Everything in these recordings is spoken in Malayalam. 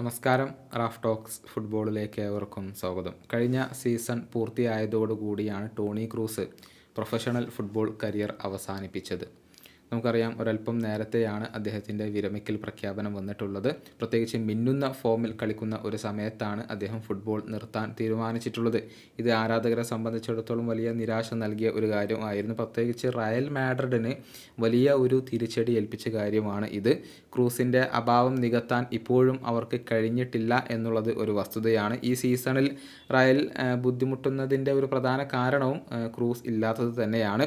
നമസ്കാരം. റാഫ് ടോക്സ് ഫുട്ബോളിലേക്ക് ഏവർക്കും സ്വാഗതം. കഴിഞ്ഞ season പൂർത്തിയായതോടുകൂടിയാണ് Toni Kroos professional football career അവസാനിപ്പിച്ചത്. നമുക്കറിയാം ഒരല്പം നേരത്തെയാണ് അദ്ദേഹത്തിന്റെ വിരമിക്കൽ പ്രഖ്യാപനം വന്നിട്ടുള്ളത്. പ്രത്യേകിച്ച് മിന്നുന്ന ഫോമിൽ കളിക്കുന്ന ഒരു സമയത്താണ് അദ്ദേഹം ഫുട്ബോൾ നിർത്താൻ തീരുമാനിച്ചിട്ടുള്ളത്. ഇത് ആരാധകരെ സംബന്ധിച്ചിടത്തോളം വലിയ നിരാശ നൽകിയ ഒരു കാര്യമായിരുന്നു പ്രത്യേകിച്ച് റയൽ മാഡ്രിഡിന് വലിയ ഒരു തിരിച്ചടി ഏൽപ്പിച്ച കാര്യമാണ് ഇത്. ക്രൂസിന്റെ അഭാവം നികത്താൻ ഇപ്പോഴും അവർക്ക് കഴിഞ്ഞിട്ടില്ല എന്നുള്ളത് ഒരു വസ്തുതയാണ്. ഈ സീസണിൽ റയൽ ബുദ്ധിമുട്ടുന്നതിന്റെ ഒരു പ്രധാന കാരണവും ക്രൂസ് ഇല്ലാത്തത് തന്നെയാണ്.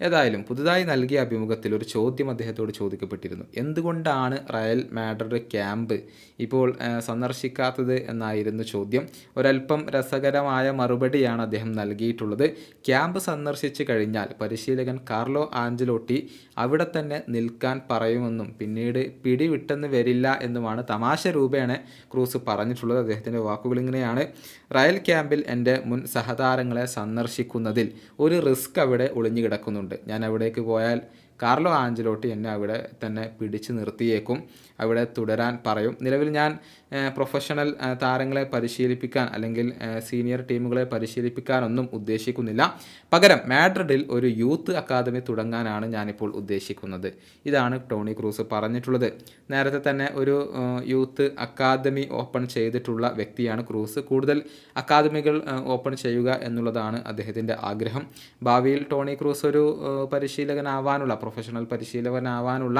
ഏതായാലും പുതുതായി നൽകിയ അഭിമുഖത്തിൽ ഒരു ചോദ്യം അദ്ദേഹത്തോട് ചോദിക്കപ്പെട്ടിരുന്നു. എന്തുകൊണ്ടാണ് റയൽ മാഡ്രിഡ് ക്യാമ്പ് ഇപ്പോൾ സന്ദർശിക്കാത്തത് എന്നായിരുന്നു ചോദ്യം. ഒരല്പം രസകരമായ മറുപടിയാണ് അദ്ദേഹം നൽകിയിട്ടുള്ളത്. ക്യാമ്പ് സന്ദർശിച്ചു കഴിഞ്ഞാൽ പരിശീലകൻ കാർലോ ആഞ്ചലോട്ടി അവിടെ തന്നെ നിൽക്കാൻ പറയുമെന്നും പിന്നീട് പിടിവിട്ടെന്ന് വരില്ല എന്നുമാണ് തമാശ രൂപേണ ക്രൂസ് പറഞ്ഞിട്ടുള്ളത്. അദ്ദേഹത്തിന്റെ വാക്കുകൾ ഇങ്ങനെയാണ്. റയൽ ക്യാമ്പിൽ എന്റെ മുൻ സഹതാരങ്ങളെ സന്ദർശിക്കുന്നതിൽ ഒരു റിസ്ക് അവിടെ ഒളിഞ്ഞു കിടക്കുന്നുണ്ട് ഞാൻ അവിടേക്ക് പോയാൽ കാർലോ ആഞ്ചലോട്ടി എന്നെ അവിടെ തന്നെ പിടിച്ചു നിർത്തിയേക്കും. അവിടെ തുടരാൻ പറയും. നിലവിൽ ഞാൻ പ്രൊഫഷണൽ താരങ്ങളെ പരിശീലിപ്പിക്കാൻ അല്ലെങ്കിൽ സീനിയർ ടീമുകളെ പരിശീലിപ്പിക്കാനൊന്നും ഉദ്ദേശിക്കുന്നില്ല. പകരം മാഡ്രിഡിൽ ഒരു യൂത്ത് അക്കാദമി തുടങ്ങാനാണ് ഞാനിപ്പോൾ ഉദ്ദേശിക്കുന്നത്. ഇതാണ് ടോണി ക്രൂസ് പറഞ്ഞിട്ടുള്ളത്. നേരത്തെ തന്നെ ഒരു യൂത്ത് അക്കാദമി ഓപ്പൺ ചെയ്തിട്ടുള്ള വ്യക്തിയാണ് ക്രൂസ്. കൂടുതൽ അക്കാദമികൾ ഓപ്പൺ ചെയ്യുക എന്നുള്ളതാണ് അദ്ദേഹത്തിന്റെ ആഗ്രഹം. ഭാവിയിൽ ടോണി ക്രൂസ് ഒരു പരിശീലകനാവാനുള്ള പ്രൊഫഷണൽ പരിശീലകനാവാനുള്ള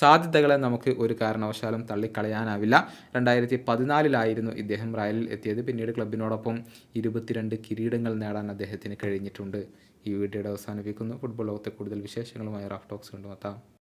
സാധ്യതകളെ നമുക്ക് ഒരു കാരണവശാലും തള്ളിക്കളയാനാവില്ല. രണ്ടായിരത്തി പതിനാലിലായിരുന്നു ഇദ്ദേഹം റയലിൽ എത്തിയത്. പിന്നീട് ക്ലബിനോടൊപ്പം ഇരുപത്തിരണ്ട് കിരീടങ്ങൾ നേടാൻ അദ്ദേഹത്തിന് കഴിഞ്ഞിട്ടുണ്ട്. ഈ വീഡിയോയുടെ അവസാനിപ്പിക്കുന്നു. ഫുട്ബോൾ ലോകത്തെ കൂടുതൽ വിശേഷങ്ങളുമായി റാഫ് ടോക്സ് കൊണ്ടുമെത്താം